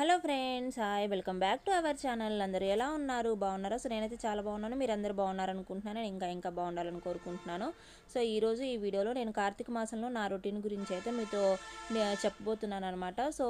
Hello friends hi. Welcome back to our channel. అందరూ ఎలా ఉన్నారు? బాగున్నారా? సో నేనైతే చాలా బాగున్నాను. మీరు బాగున్నారనుకుంటున్నాను. నేను ఇంకా ఇంకా బాగుండాలని కోరుకుంటున్నాను. సో ఈరోజు ఈ వీడియోలో నేను కార్తీక మాసంలో నా రొటీన్ గురించి అయితే మీతో చెప్పబోతున్నాను అనమాట సో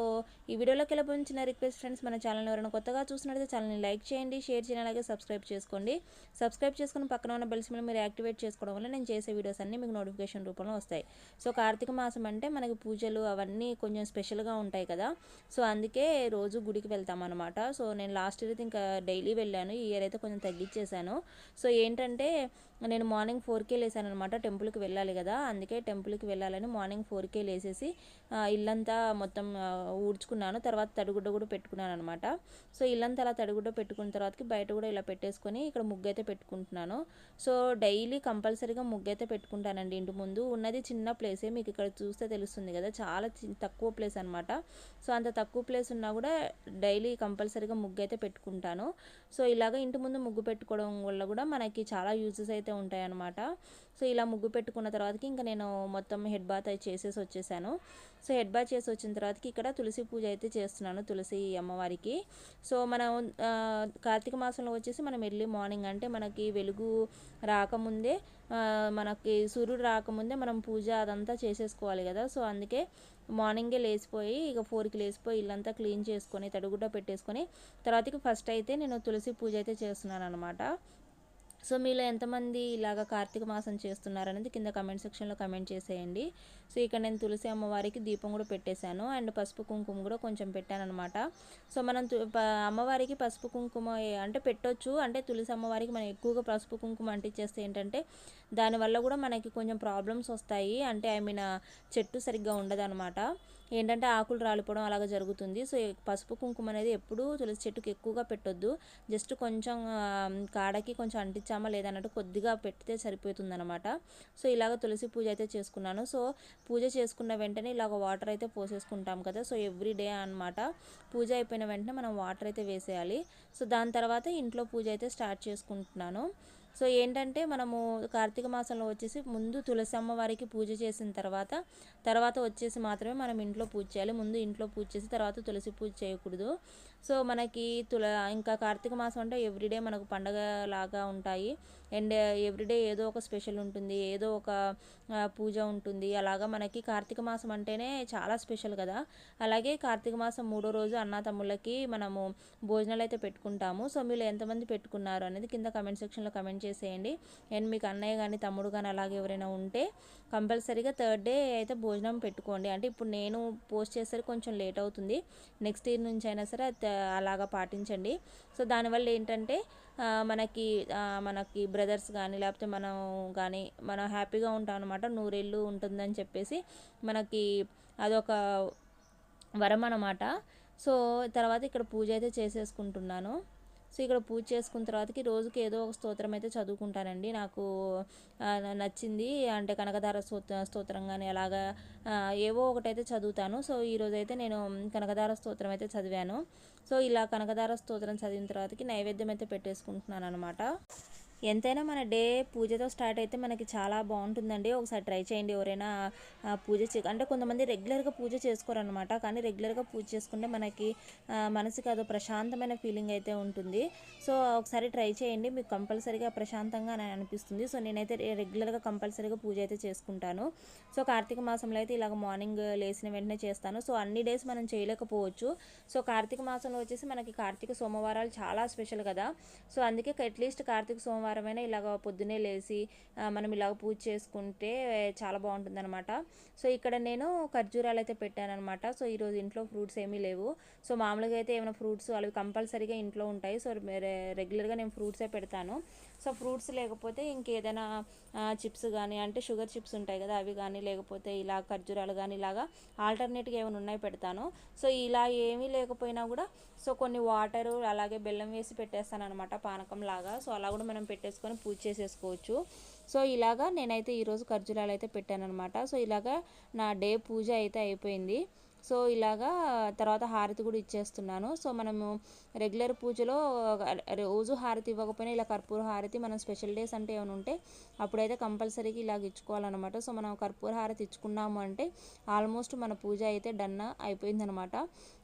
ఈ వీడియోలోకి వెళ్ళబోయిన రిక్వెస్ట్ ఫ్రెండ్స్ మన ఛానల్ ఎవరైనా కొత్తగా చూసినట్లయితే ఛానల్ని లైక్ చేయండి షేర్ చేయండి అలాగే సబ్స్క్రైబ్ చేసుకోండి. సబ్స్క్రైబ్ చేసుకుని పక్కన ఉన్న బెల్స్ మీద మీరు యాక్టివేట్ చేసుకోవడం వల్ల నేను చేసే వీడియోస్ అన్నీ మీకు నోటిఫికేషన్ రూపంలో వస్తాయి. సో కార్తీక మాసం అంటే మనకి పూజలు అవన్నీ కొంచెం స్పెషల్గా ఉంటాయి కదా. సో అందుకే రోజు గుడికి వెళ్తాం అనమాట సో నేను లాస్ట్ ఇయర్ అయితే ఇంకా డైలీ వెళ్ళాను. ఈ ఇయర్ అయితే కొంచెం తగ్గించేశాను. సో ఏంటంటే నేను మార్నింగ్ ఫోర్కే లేసాను అనమాట టెంపుల్కి వెళ్ళాలి కదా అందుకే టెంపుల్కి వెళ్ళాలని మార్నింగ్ ఫోర్కే లేసేసి ఇల్లంతా మొత్తం ఊడ్చుకున్నాను తర్వాత తడిగుడ్డ కూడా పెట్టుకున్నాను అనమాట సో ఇల్లంతా అలా తడిగుడ్డ పెట్టుకున్న తర్వాతకి బయట కూడా ఇలా పెట్టేసుకొని ఇక్కడ ముగ్గు అయితే పెట్టుకుంటున్నాను. సో డైలీ కంపల్సరీగా ముగ్గు అయితే పెట్టుకుంటానండి. ఇంటి ముందు ఉన్నది చిన్న ప్లేసే మీకు ఇక్కడ చూస్తే తెలుస్తుంది కదా చాలా తక్కువ ప్లేస్ అనమాట. సో అంత తక్కువ ప్లేస్ ఉన్నా కూడా డైలీ కంపల్సరీగా ముగ్గు అయితే పెట్టుకుంటాను. సో ఇలాగ ఇంటి ముందు ముగ్గు పెట్టుకోవడం వల్ల కూడా మనకి చాలా యూజెస్ అయితే అయితే ఉంటాయన్నమాట. సో ఇలా ముగ్గు పెట్టుకున్న తర్వాతకి ఇంకా నేను మొత్తం హెడ్ బాత్ అయితే చేసేసి వచ్చేసాను. సో హెడ్ బాత్ చేసి వచ్చిన తర్వాతకి ఇక్కడ తులసి పూజ అయితే చేస్తున్నాను తులసి అమ్మవారికి. సో మనం కార్తీక మాసంలో వచ్చేసి మనం ఎర్లీ మార్నింగ్ అంటే మనకి వెలుగు రాకముందే మనకి సూర్యుడు రాకముందే మనం పూజ అదంతా చేసేసుకోవాలి కదా. సో అందుకే మార్నింగే లేచిపోయి ఇక ఫోర్కి లేచిపోయి ఇల్లంతా క్లీన్ చేసుకొని తడిగుడ్డ పెట్టేసుకొని తర్వాతకి ఫస్ట్ అయితే నేను తులసి పూజ అయితే చేస్తున్నాను అనమాట సో మీలో ఎంతమంది ఇలాగ కార్తీక మాసం చేస్తున్నారు అనేది కింద కమెంట్ సెక్షన్లో కమెంట్ చేసేయండి. సో ఇక్కడ నేను తులసి అమ్మవారికి దీపం కూడా పెట్టేశాను. అండ్ పసుపు కుంకుమ కూడా కొంచెం పెట్టాను అనమాట సో మనం తు- ప- అమ్మవారికి పసుపు కుంకుమ అంటే పెట్టొచ్చు. అంటే తులసి అమ్మవారికి మనం ఎక్కువగా పసుపు కుంకుమ అంటించేస్తే ఏంటంటే దానివల్ల కూడా మనకి కొంచెం ప్రాబ్లమ్స్ వస్తాయి. అంటే ఐ మీన్ చెట్టు సరిగ్గా ఉండదు ఏంటంటే ఆకులు రాలిపోవడం అలాగ జరుగుతుంది. సో పసుపు కుంకుమ అనేది ఎప్పుడూ తులసి చెట్టుకి ఎక్కువగా పెట్టొద్దు. జస్ట్ కొంచెం కాడకి కొంచెం అంటించామా లేదన్నట్టు కొద్దిగా పెడితే సరిపోతుంది అనమాట సో ఇలాగ తులసి పూజ అయితే చేసుకున్నాను. సో పూజ చేసుకున్న వెంటనే ఇలాగ వాటర్ అయితే పోసేసుకుంటాం కదా. సో ఎవ్రీ డే అనమాట పూజ అయిపోయిన వెంటనే మనం వాటర్ అయితే వేసేయాలి. సో దాని తర్వాత ఇంట్లో పూజ అయితే స్టార్ట్ చేసుకుంటున్నాను. సో ఏంటంటే మనము కార్తీక మాసంలో వచ్చేసి ముందు తులసి అమ్మవారికి పూజ చేసిన తర్వాత తర్వాత వచ్చేసి మాత్రమే మనం ఇంట్లో పూజ చేయాలి. ముందు ఇంట్లో పూజ చేసి తర్వాత తులసి పూజ చేయకూడదు. సో మనకి తుల ఇంకా కార్తీక మాసం అంటే ఎవ్రీడే మనకు పండగ లాగా ఉంటాయి అండ్ ఎవ్రీడే uh, ఏదో ఒక స్పెషల్ ఉంటుంది ఏదో ఒక uh, పూజ ఉంటుంది. అలాగా మనకి కార్తీక మాసం అంటేనే చాలా స్పెషల్ కదా. అలాగే కార్తీక మాసం మూడో రోజు అన్న తమ్ముళ్ళకి మనము భోజనాలు అయితే పెట్టుకుంటాము. సో మీరు ఎంతమంది పెట్టుకున్నారు అనేది కింద కమెంట్ సెక్షన్లో కమెంట్ చేసేయండి. అండ్ మీకు అన్నయ్య కానీ తమ్ముడు కానీ అలాగే ఎవరైనా ఉంటే కంపల్సరీగా థర్డ్ డే అయితే భోజనం పెట్టుకోండి. అంటే ఇప్పుడు నేను పోస్ట్ చేసరికి కొంచెం లేట్ అవుతుంది. నెక్స్ట్ ఇయర్ నుంచి అయినా సరే అలాగా పాటించండి. సో దానివల్ల ఏంటంటే మనకి మనకి బ్రదర్స్ కానీ లేకపోతే మనం కానీ మనం హ్యాపీగా ఉంటాం అనమాట నూరేళ్ళు ఉంటుందని చెప్పేసి మనకి అదొక వరం అనమాట సో తర్వాత ఇక్కడ పూజ అయితే చేసేసుకుంటున్నాను. సో ఇక్కడ పూజ చేసుకున్న తర్వాతకి రోజుకి ఏదో ఒక స్తోత్రం అయితే చదువుకుంటానండి. నాకు నచ్చింది. అంటే కనకధార స్తోత్ర స్తోత్రం కానీ అలాగా ఏవో ఒకటైతే చదువుతాను. సో ఈరోజు అయితే నేను కనకధార స్తోత్రం అయితే చదివాను. సో ఇలా కనకధార స్తోత్రం చదివిన తర్వాతకి నైవేద్యం అయితే పెట్టేసుకుంటున్నాను అనమాట ఎంతైనా మన డే పూజతో స్టార్ట్ అయితే మనకి చాలా బాగుంటుందండి. ఒకసారి ట్రై చేయండి ఎవరైనా పూజ చే అంటే కొంతమంది రెగ్యులర్గా పూజ చేసుకోరనమాట కానీ రెగ్యులర్గా పూజ చేసుకుంటే మనకి మనసుకి అదో ప్రశాంతమైన ఫీలింగ్ అయితే ఉంటుంది. సో ఒకసారి ట్రై చేయండి. మీకు కంపల్సరీగా ప్రశాంతంగా అనిపిస్తుంది. సో నేనైతే రెగ్యులర్గా కంపల్సరీగా పూజ అయితే చేసుకుంటాను. సో కార్తీక మాసంలో అయితే ఇలాగ మార్నింగ్ లేచిన వెంటనే చేస్తాను. సో అన్ని డేస్ మనం చేయలేకపోవచ్చు. సో కార్తీక మాసంలో వచ్చేసి మనకి కార్తీక సోమవారాలు చాలా స్పెషల్ కదా. సో అందుకే అట్లీస్ట్ కార్తీక సోమవారం సోమవారమైనా ఇలాగ పొద్దునే లేచి మనం ఇలాగ పూజ చేసుకుంటే చాలా బాగుంటుంది అనమాట సో ఇక్కడ నేను ఖర్జూరాలు అయితే పెట్టాను అనమాట సో ఈరోజు ఇంట్లో ఫ్రూట్స్ ఏమీ లేవు. సో మామూలుగా అయితే ఏమైనా ఫ్రూట్స్ అవి కంపల్సరీగా ఇంట్లో ఉంటాయి. సో రెగ్యులర్గా నేను ఫ్రూట్సే పెడతాను. సో ఫ్రూట్స్ లేకపోతే ఇంకేదైనా చిప్స్ కానీ అంటే షుగర్ చిప్స్ ఉంటాయి కదా అవి కానీ లేకపోతే ఇలా ఖర్జూరాలు కానీ ఇలాగా ఆల్టర్నేట్గా ఏమైనా ఉన్నాయి పెడతాను. సో ఇలా ఏమీ లేకపోయినా కూడా సో కొన్ని వాటరు అలాగే బెల్లం వేసి పెట్టేస్తాను అనమాట పానకం లాగా. సో అలా కూడా మనం పెట్టేసుకొని పూజ చేసేసుకోవచ్చు. సో ఇలాగా నేనైతే ఈరోజు ఖర్జూరాలు అయితే పెట్టాను అనమాట సో ఇలాగా నా డే పూజ అయితే అయిపోయింది. సో ఇలాగా తర్వాత హారతి కూడా ఇచ్చేస్తున్నాను. సో మనము రెగ్యులర్ పూజలో రోజు హారతి ఇవ్వకపోయినా ఇలా కర్పూర హారతి మనం స్పెషల్ డేస్ అంటే ఏమైనా ఉంటే అప్పుడైతే కంపల్సరీగా ఇలాగ ఇచ్చుకోవాలన్నమాట. సో మనం కర్పూర హారతి ఇచ్చుకున్నాము అంటే ఆల్మోస్ట్ మన పూజ అయితే డన్ అయిపోయిందనమాట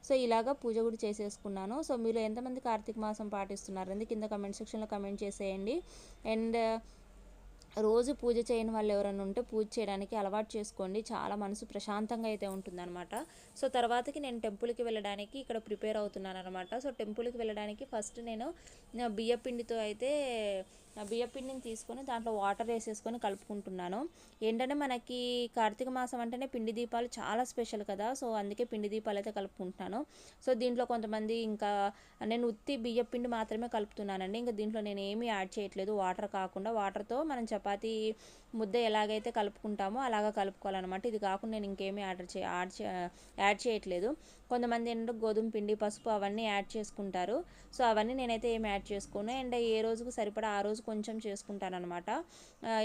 సో ఇలాగా పూజ కూడా చేసేసుకున్నాను. సో మీరు ఎంతమంది కార్తీక మాసం పాటిస్తున్నారు? అనేది కింద కమెంట్ సెక్షన్లో కమెంట్ చేసేయండి. అండ్ రోజు పూజ చేయని వాళ్ళు ఎవరైనా ఉంటే పూజ చేయడానికి అలవాటు చేసుకోండి. చాలా మనసు ప్రశాంతంగా అయితే ఉంటుందన్నమాట. సో తర్వాతకి నేను టెంపుల్కి వెళ్ళడానికి ఇక్కడ ప్రిపేర్ అవుతున్నాను అనమాట సో టెంపుల్కి వెళ్ళడానికి ఫస్ట్ నేను బియ్య పిండితో అయితే బియ్యపిండిని తీసుకొని దాంట్లో వాటర్ వేసేసుకొని కలుపుకుంటున్నాను. ఏంటంటే మనకి కార్తీక మాసం అంటేనే పిండి దీపాలు చాలా స్పెషల్ కదా. సో అందుకే పిండి దీపాలు అయితే కలుపుకుంటున్నాను. సో దీంట్లో కొంతమంది ఇంకా నేను ఉత్తి బియ్యపిండి మాత్రమే కలుపుతున్నానండి. ఇంకా దీంట్లో నేను ఏమీ యాడ్ చేయట్లేదు. వాటర్ కాకుండా వాటర్తో మనం చపాతీ ముద్ద ఎలాగైతే కలుపుకుంటామో అలాగా కలుపుకోవాలన్నమాట. ఇది కాకుండా నేను ఇంకేమీ ఆర్డర్ చే యాడ్ యాడ్ చేయట్లేదు. కొంతమంది ఏంటంటే గోధుమ పిండి పసుపు అవన్నీ యాడ్ చేసుకుంటారు. సో అవన్నీ నేనైతే ఏం యాడ్ చేసుకోను. అండ్ ఏ రోజుకు సరిపడా ఆ రోజు కొంచెం చేసుకుంటాను అనమాట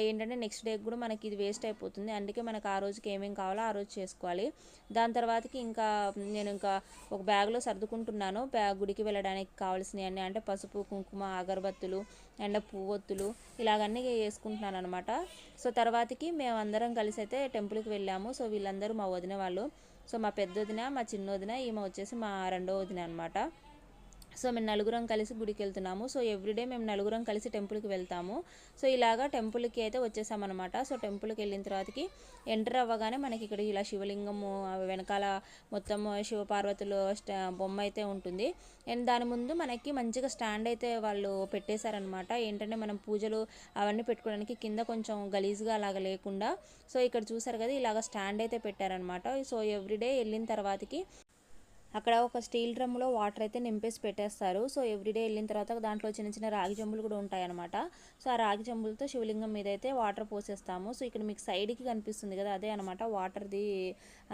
ఏంటంటే నెక్స్ట్ డేకి కూడా మనకి ఇది వేస్ట్ అయిపోతుంది. అందుకే మనకు ఆ రోజుకి ఏమేమి కావాలో ఆ రోజు చేసుకోవాలి. దాని తర్వాతకి ఇంకా నేను ఇంకా ఒక బ్యాగ్లో సర్దుకుంటున్నాను. బ్యాగ్ గుడికి వెళ్ళడానికి కావాల్సినవి అన్నీ అంటే పసుపు కుంకుమ అగరబత్తులు అండ్ పువ్వొత్తులు ఇలాగన్నీ వేసుకుంటున్నాను అనమాట సో తర్వాతకి మేమందరం కలిసి అయితే టెంపుల్కి వెళ్ళాము. సో వీళ్ళందరూ మా వదిన వాళ్ళు. సో మా పెద్ద వదిన మా చిన్న వదిన ఈమె వచ్చేసి మా రెండో వదిన అనమాట సో మేము నలుగురం కలిసి గుడికి వెళ్తున్నాము సో ఎవ్రీడే మేము నలుగురం కలిసి టెంపుల్కి వెళ్తాము. సో ఇలాగా టెంపుల్కి అయితే వచ్చేసామన్నమాట. సో టెంపుల్కి వెళ్ళిన తర్వాతకి ఎంటర్ అవ్వగానే మనకి ఇక్కడ ఇలా శివలింగము వెనకాల మొత్తం శివపార్వతులు బొమ్మ అయితే ఉంటుంది. అండ్ దాని ముందు మనకి మంచిగా స్టాండ్ అయితే వాళ్ళు పెట్టేశారనమాట ఏంటంటే మనం పూజలు అవన్నీ పెట్టుకోవడానికి కింద కొంచెం గలీజ్గా అలాగ లేకుండా. సో ఇక్కడ చూసారు కదా ఇలాగ స్టాండ్ అయితే పెట్టారనమాట సో ఎవ్రీడే వెళ్ళిన తర్వాతకి అక్కడ ఒక స్టీల్ డ్రమ్లో వాటర్ అయితే నింపేసి పెట్టేస్తారు. సో ఎవ్రీడే వెళ్ళిన తర్వాత దాంట్లో చిన్న చిన్న రాగి జంబులు కూడా ఉంటాయన్నమాట. సో ఆ రాగి జంబులతో శివలింగం మీద అయితే వాటర్ పోసేస్తాము. సో ఇక్కడ మీకు సైడ్కి కనిపిస్తుంది కదా అదే అనమాట వాటర్ది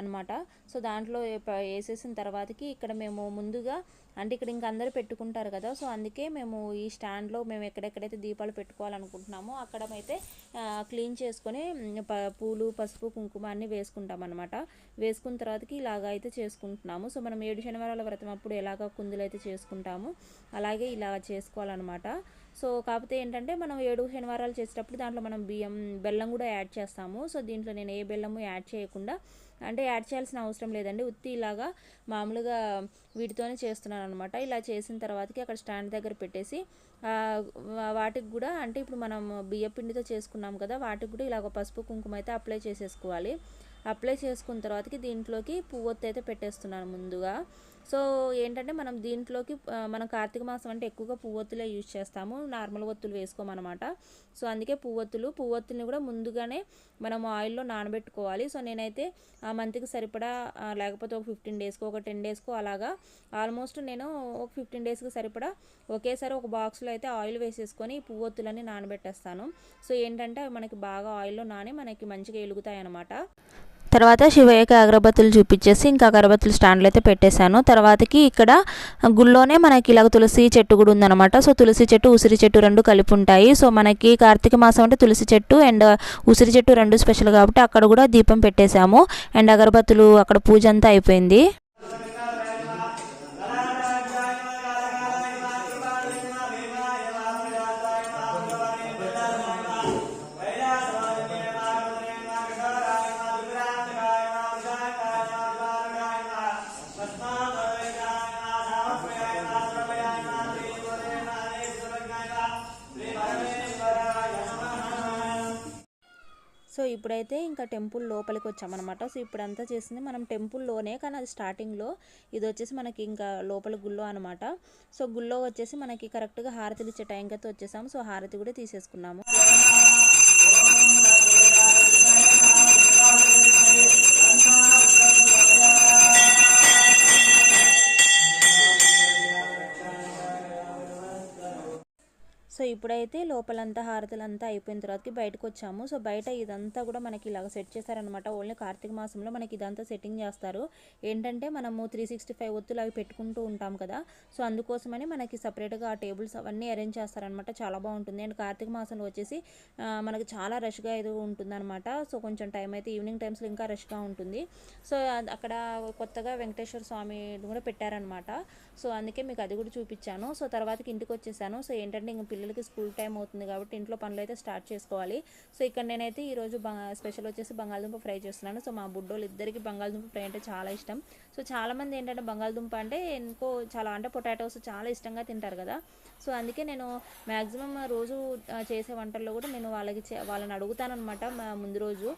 అనమాట సో దాంట్లో వేసేసిన తర్వాతకి ఇక్కడ మేము ముందుగా అంటే ఇక్కడ ఇంకా అందరూ పెట్టుకుంటారు కదా సో అందుకే మేము ఈ స్టాండ్లో మేము ఎక్కడెక్కడైతే దీపాలు పెట్టుకోవాలనుకుంటున్నామో అక్కడ అయితే క్లీన్ చేసుకొని పూలు పసుపు కుంకుమ అన్నీ వేసుకుంటాం అనమాట వేసుకున్న తర్వాతకి ఇలాగ అయితే చేసుకుంటున్నాము. సో మనం ఏడు శనివారాల వ్రతం అప్పుడు ఎలాగ కుందులు అయితే చేసుకుంటాము అలాగే ఇలా చేసుకోవాలన్నమాట. సో కాకపోతే ఏంటంటే మనం ఏడు శనివారాలు చేసేటప్పుడు దాంట్లో మనం బియ్యం బెల్లం కూడా యాడ్ చేస్తాము. సో దీంట్లో నేను ఏ బెల్లము యాడ్ చేయకుండా అంటే యాడ్ చేయాల్సిన అవసరం లేదండి. ఉత్తి ఇలాగా మామూలుగా వీటితోనే చేస్తున్నాను అనమాట ఇలా చేసిన తర్వాతకి అక్కడ స్టాండ్ దగ్గర పెట్టేసి వాటికి కూడా అంటే ఇప్పుడు మనం బియ్య పిండితో చేసుకున్నాం కదా వాటికి కూడా ఇలాగ పసుపు కుంకుమ అయితే అప్లై చేసేసుకోవాలి. అప్లై చేసుకున్న తర్వాతకి దీంట్లోకి పువ్వొత్తి అయితే పెట్టేస్తున్నాను ముందుగా. సో ఏంటంటే మనం దీంట్లోకి మనం కార్తీక మాసం అంటే ఎక్కువగా పువ్వొత్తులే యూజ్ చేస్తాము. నార్మల్ ఒత్తులు వేసుకోమన్నమాట. సో అందుకే పువ్వొత్తులు పువ్వొత్తుల్ని కూడా ముందుగానే మనం ఆయిల్లో నానబెట్టుకోవాలి. సో నేనైతే ఆ మంత్కి సరిపడా లేకపోతే ఒక ఫిఫ్టీన్ డేస్కో ఒక టెన్ డేస్కో అలాగా ఆల్మోస్ట్ నేను ఒక ఫిఫ్టీన్ డేస్కి సరిపడా ఒకేసారి ఒక బాక్స్లో అయితే ఆయిల్ వేసేసుకొని పువ్వొత్తులన్నీ నానబెట్టేస్తాను. సో ఏంటంటే మనకి బాగా ఆయిల్లో నాని మనకి మంచిగా ఎలుగుతాయి అనమాట తర్వాత శివయ్యకి అగరబత్తులు చూపించేసి ఇంకా అగరబత్తులు స్టాండ్లో అయితే పెట్టేశాను. తర్వాతకి ఇక్కడ గుళ్ళోనే మనకి ఇలాగ తులసి చెట్టు కూడా ఉందన్నమాట. సో తులసి చెట్టు ఉసిరి చెట్టు రెండు కలిపి ఉంటాయి. సో మనకి కార్తీక మాసం అంటే తులసి చెట్టు అండ్ ఉసిరి చెట్టు రెండు స్పెషల్ కాబట్టి అక్కడ కూడా దీపం పెట్టేశాము. అండ్ అగరబత్తులు అక్కడ పూజ అంతా అయిపోయింది. ఇప్పుడైతే ఇంకా టెంపుల్ లోపలికి వచ్చామన్నమాట సో ఇప్పుడంతా చేసింది మనం టెంపుల్లోనే కానీ అది స్టార్టింగ్లో ఇది వచ్చేసి మనకి ఇంకా లోపల గుళ్ళో అనమాట సో గుళ్ళో వచ్చేసి మనకి కరెక్ట్గా హారతిలు ఇచ్చే టైంకి అయితే వచ్చేసాము. సో హారతి కూడా తీసేసుకున్నాము. సో ఇప్పుడైతే లోపలంతా హారతులంతా అయిపోయిన తర్వాతకి బయటకు వచ్చాము సో బయట ఇదంతా కూడా మనకి ఇలాగ సెట్ చేశారనమాట ఓన్లీ కార్తీక మాసంలో మనకి ఇదంతా సెట్టింగ్ చేస్తారు. ఏంటంటే మనము త్రీ సిక్స్టీ ఫైవ్ ఒత్తులు అవి పెట్టుకుంటూ ఉంటాం కదా. సో అందుకోసమని మనకి సపరేట్గా ఆ టేబుల్స్ అవన్నీ అరేంజ్ చేస్తారనమాట చాలా బాగుంటుంది. అండ్ కార్తీక మాసంలో వచ్చేసి మనకు చాలా రష్గా ఇది ఉంటుందన్నమాట. సో కొంచెం టైం అయితే ఈవినింగ్ టైమ్స్లో ఇంకా రష్గా ఉంటుంది. సో అక్కడ కొత్తగా వెంకటేశ్వర స్వామి కూడా పెట్టారనమాట సో అందుకే మీకు అది కూడా చూపించాను. సో తర్వాతకి ఇంటికి వచ్చేసాను. సో ఏంటంటే ఇంక పిల్లలకి స్కూల్ టైం అవుతుంది కాబట్టి ఇంట్లో పనులు అయితే స్టార్ట్ చేసుకోవాలి. సో ఇక్కడ నేనైతే ఈరోజు స్పెషల్ వచ్చేసి బంగాళదుంప ఫ్రై చేస్తున్నాను. సో మా బుడ్డోళ్ళు ఇద్దరికి బంగాళదుంప ఫ్రై అంటే చాలా ఇష్టం. సో చాలామంది ఏంటంటే బంగాళదుంప అంటే ఇంకో చాలా అంటే పొటాటోస్ చాలా ఇష్టంగా తింటారు కదా. సో అందుకే నేను మ్యాక్సిమం రోజు చేసే వంటల్లో కూడా నేను వాళ్ళకి చే- వాళ్ళని అడుగుతానమాట ముందు రోజు.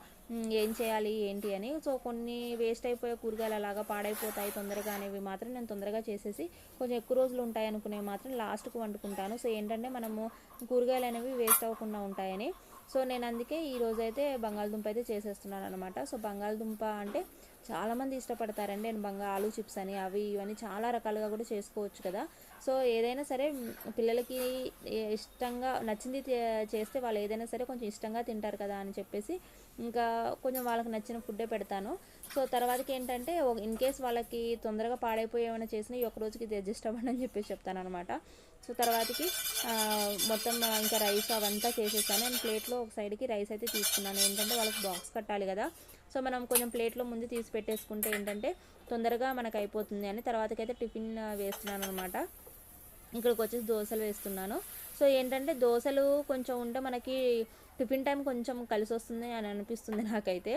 ఏం చేయాలి ఏంటి అని. సో కొన్ని వేస్ట్ అయిపోయే కూరగాయలు అలాగా పాడైపోతాయి తొందరగా అనేవి మాత్రం నేను తొందరగా చేసేసి కొంచెం ఎక్కువ రోజులు ఉంటాయి అనుకునేవి మాత్రం లాస్ట్కి వండుకుంటాను. సో ఏంటంటే మనము కూరగాయలు అనేవి వేస్ట్ అవ్వకుండా ఉంటాయని. సో నేను అందుకే ఈ రోజు అయితే బంగాళదుంప అయితే చేసేస్తున్నాను అనమాట సో బంగాళదుంప అంటే చాలామంది ఇష్టపడతారండి. నేను బంగా ఆలు చిప్స్ అని అవి ఇవన్నీ చాలా రకాలుగా కూడా చేసుకోవచ్చు కదా. సో ఏదైనా సరే పిల్లలకి ఇష్టంగా నచ్చింది చేస్తే వాళ్ళు ఏదైనా సరే కొంచెం ఇష్టంగా తింటారు కదా అని చెప్పేసి ఇంకా కొంచెం వాళ్ళకి నచ్చిన ఫుడ్డే పెడతాను. సో తర్వాతకి ఏంటంటే ఇన్ కేస్ వాళ్ళకి తొందరగా పాడైపోయి ఏమైనా చేసినా ఈ ఒక రోజుకి ఇది అడ్జస్ట్ అవ్వండి అని చెప్పేసి చెప్తాను అనమాట సో తర్వాతకి మొత్తం ఇంకా రైస్ అవంతా చేసేసాను. నేను ప్లేట్లో ఒక సైడ్కి రైస్ అయితే తీసుకున్నాను. ఏంటంటే వాళ్ళకి బాక్స్ కట్టాలి కదా. సో మనం కొంచెం ప్లేట్లో ముందు తీసి పెట్టేసుకుంటే ఏంటంటే తొందరగా మనకు అయిపోతుంది అని తర్వాతకైతే టిఫిన్ వేస్తున్నాను అనమాట ఇక్కడికి వచ్చేసి దోశలు వేస్తున్నాను. సో ఏంటంటే దోశలు కొంచెం ఉంటే మనకి టిఫిన్ టైం కొంచెం కలిసి వస్తుంది అని అనిపిస్తుంది నాకైతే.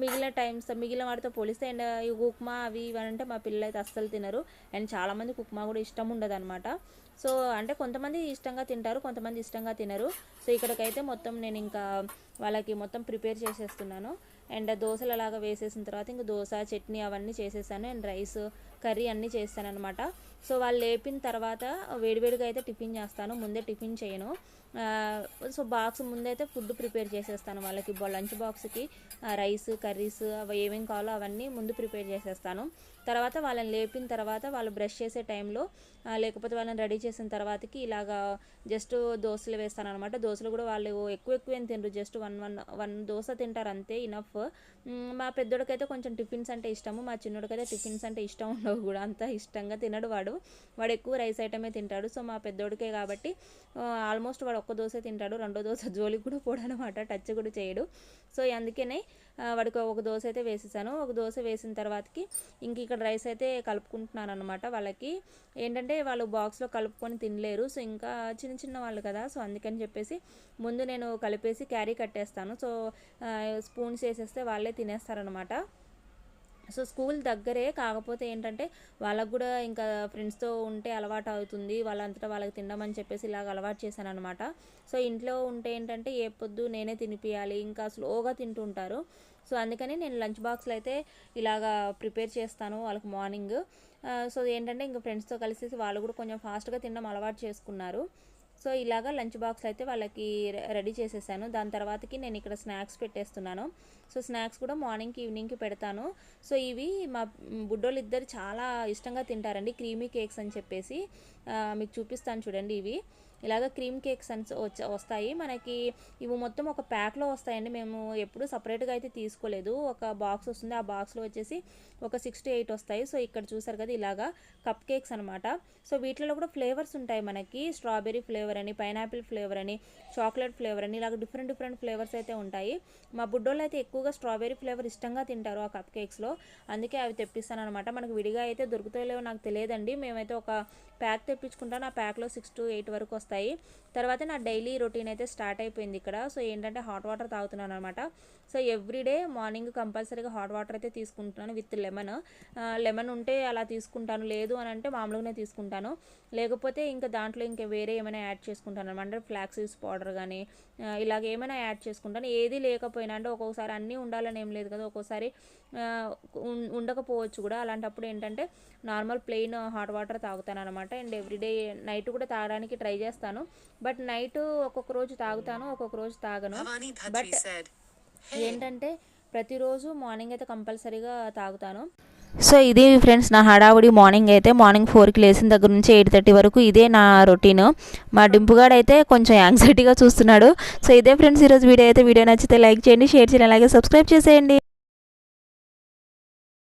మిగిలిన టైమ్స్ మిగిలిన వాటితో పోలిస్తే అండ్ ఈ ఉప్మా అవి ఇవి అంటే మా పిల్లలు అయితే అస్సలు తినరు. అండ్ చాలామందికి ఉప్మా కూడా ఇష్టం ఉండదు అనమాట సో అంటే కొంతమంది ఇష్టంగా తింటారు కొంతమంది ఇష్టంగా తినరు. సో ఇక్కడికైతే మొత్తం నేను ఇంకా వాళ్ళకి మొత్తం ప్రిపేర్ చేసేస్తున్నాను. అండ్ దోశలు అలాగా వేసేసిన తర్వాత ఇంకా దోశ చట్నీ అవన్నీ చేసేసాను. అండ్ రైస్ కర్రీ అన్నీ చేస్తాను అనమాట సో వాళ్ళు లేపిన తర్వాత వేడివేడిగా అయితే టిఫిన్ చేస్తాను. ముందే టిఫిన్ చేయను. సో బాక్స్ ముందైతే ఫుడ్ ప్రిపేర్ చేసేస్తాను వాళ్ళకి. లంచ్ బాక్స్కి రైస్ కర్రీస్ అవి ఏమేమి కావాలో అవన్నీ ముందు ప్రిపేర్ చేసేస్తాను. తర్వాత వాళ్ళని లేపిన తర్వాత వాళ్ళు బ్రష్ చేసే టైంలో లేకపోతే వాళ్ళని రెడీ చేసిన తర్వాతకి ఇలాగా జస్ట్ దోశలు వేస్తాను అనమాట దోశలు కూడా వాళ్ళు ఎక్కువ ఎక్కువ ఏం తినరు. Just one one one dosa తింటారు. అంతే ఇనఫ్. మా పెద్దోడికైతే కొంచెం టిఫిన్స్ అంటే ఇష్టము. మా చిన్నోడికైతే టిఫిన్స్ అంటే ఇష్టం ఉండవు కూడా. అంత ఇష్టంగా తినడు వాడు. వాడు ఎక్కువ రైస్ ఐటమే తింటాడు. సో మా పెద్దోడికే కాబట్టి ఆల్మోస్ట్ వాడు ఒక్క దోశ తింటాడు. రెండో దోశ జోలికి కూడా పోడనమాట. అనమాట టచ్ కూడా చేయడు. సో అందుకనే వాడికి ఒక దోశ అయితే వేసేసాను. ఒక దోశ వేసిన తర్వాతకి ఇంక ఇక్కడ రైస్ అయితే కలుపుకుంటున్నాను అనమాట వాళ్ళకి. ఏంటంటే వాళ్ళు బాక్స్లో కలుపుకొని తినలేరు. సో ఇంకా చిన్న చిన్న వాళ్ళు కదా. సో అందుకని చెప్పేసి ముందు నేను కలిపేసి క్యారీ కట్టేస్తాను. సో స్పూన్స్ వేసేస్తే వాళ్ళే తినేస్తారనమాట సో స్కూల్ దగ్గరే కాకపోతే ఏంటంటే వాళ్ళకు కూడా ఇంకా ఫ్రెండ్స్తో ఉంటే అలవాటు అవుతుంది. వాళ్ళంతటా వాళ్ళకి తినమని చెప్పేసి ఇలాగ అలవాటు చేశాను అనమాట సో ఇంట్లో ఉంటే ఏంటంటే ఏ పొద్దు నేనే తినిపియాలి ఇంకా స్లోగా తింటుంటారు. సో అందుకని నేను లంచ్ బాక్స్లో అయితే ఇలాగా ప్రిపేర్ చేస్తాను వాళ్ళకి మార్నింగ్. సో ఏంటంటే ఇంకా ఫ్రెండ్స్తో కలిసి వాళ్ళు కూడా కొంచెం ఫాస్ట్గా తినడం అలవాటు చేసుకున్నారు. సో ఇలాగా లంచ్ బాక్స్ అయితే వాళ్ళకి రెడీ చేసేసాను. దాని తర్వాతకి నేను ఇక్కడ స్నాక్స్ పెట్టేస్తున్నాను. సో స్నాక్స్ కూడా మార్నింగ్కి ఈవినింగ్కి పెడతాను. సో ఇవి మా బుడ్డోళ్ళు ఇద్దరు చాలా ఇష్టంగా తింటారండి. క్రీమీ కేక్స్ అని చెప్పేసి మీకు చూపిస్తాను చూడండి ఇవి. ఇలాగ క్రీమ్ కేక్స్ అని వచ్చ- వస్తాయి. మనకి ఇవి మొత్తం ఒక ప్యాక్లో వస్తాయండి. మేము ఎప్పుడు సపరేట్గా అయితే తీసుకోలేదు. ఒక బాక్స్ వస్తుంది. ఆ బాక్స్లో వచ్చేసి ఒక సిక్స్ టు ఎయిట్ వస్తాయి. సో ఇక్కడ చూసారు కదా ఇలాగా కప్ కేక్స్ అనమాట సో వీటిలో కూడా ఫ్లేవర్స్ ఉంటాయి మనకి. స్ట్రాబెర్రీ ఫ్లేవర్ అని పైనాపిల్ ఫ్లేవర్ అని చాక్లెట్ ఫ్లేవర్ అని ఇలాగ డిఫరెంట్ డిఫరెంట్ ఫ్లేవర్స్ అయితే ఉంటాయి. మా బుడ్డోళ్ళు అయితే ఎక్కువగా స్ట్రాబెర్రీ ఫ్లేవర్ ఇష్టంగా తింటారు ఆ కప్ కేక్స్లో. అందుకే అవి తెప్పిస్తాను అనమాట మనకు విడిగా అయితే దొరుకుతాయో లేవో నాకు తెలియదండి. మేమైతే ఒక ప్యాక్ తెప్పించుకుంటాను. ఆ ప్యాక్లో సిక్స్ టు ఎయిట్ వరకు వస్తాయి. తర్వాత నా డైలీ రొటీన్ అయితే స్టార్ట్ అయిపోయింది ఇక్కడ. సో ఏంటంటే హాట్ వాటర్ తాగుతున్నాను అనమాట సో ఎవ్రీడే మార్నింగ్ కంపల్సరీగా హాట్ వాటర్ అయితే తీసుకుంటున్నాను విత్ లెమన్. లెమన్ ఉంటే అలా తీసుకుంటాను లేదు అని అంటే మామూలుగానే తీసుకుంటాను. లేకపోతే ఇంకా దాంట్లో ఇంకా వేరే ఏమైనా యాడ్ చేసుకుంటాను అనమాట. ఫ్లాక్సీడ్స్ పౌడర్ కానీ ఇలాగ ఏమైనా యాడ్ చేసుకుంటాను. ఏది లేకపోయినా అంటే ఒక్కొక్కసారి అన్నీ ఉండాలని ఏం లేదు కదా ఒక్కోసారి ఉండకపోవచ్చు కూడా. అలాంటప్పుడు ఏంటంటే నార్మల్ ప్లెయిన్ హాట్ వాటర్ తాగుతాను అనమాట. అండ్ ఎవ్రీడే నైట్ కూడా తాగడానికి ట్రై చేస్తాను. బట్ నైట్ ఒక్కొక్క రోజు తాగుతాను ఒక్కొక్క రోజు తాగను. బట్ ఏంటంటే ప్రతిరోజు మార్నింగ్ అయితే కంపల్సరీగా తాగుతాను. సో ఇది ఫ్రెండ్స్ నా హడావుడి మార్నింగ్ అయితే మార్నింగ్ ఫోర్కి లేచిన దగ్గర నుంచి ఎయిట్ థర్టీ వరకు ఇదే నా రొటీన్. మా డింపుగాడు అయితే కొంచెం యాంగ్జైటీగా చూస్తున్నాడు. సో ఇదే ఫ్రెండ్స్ ఈరోజు వీడియో అయితే. వీడియో నచ్చితే లైక్ చేయండి షేర్ చేయండి అలాగే సబ్స్క్రైబ్ చేసేయండి.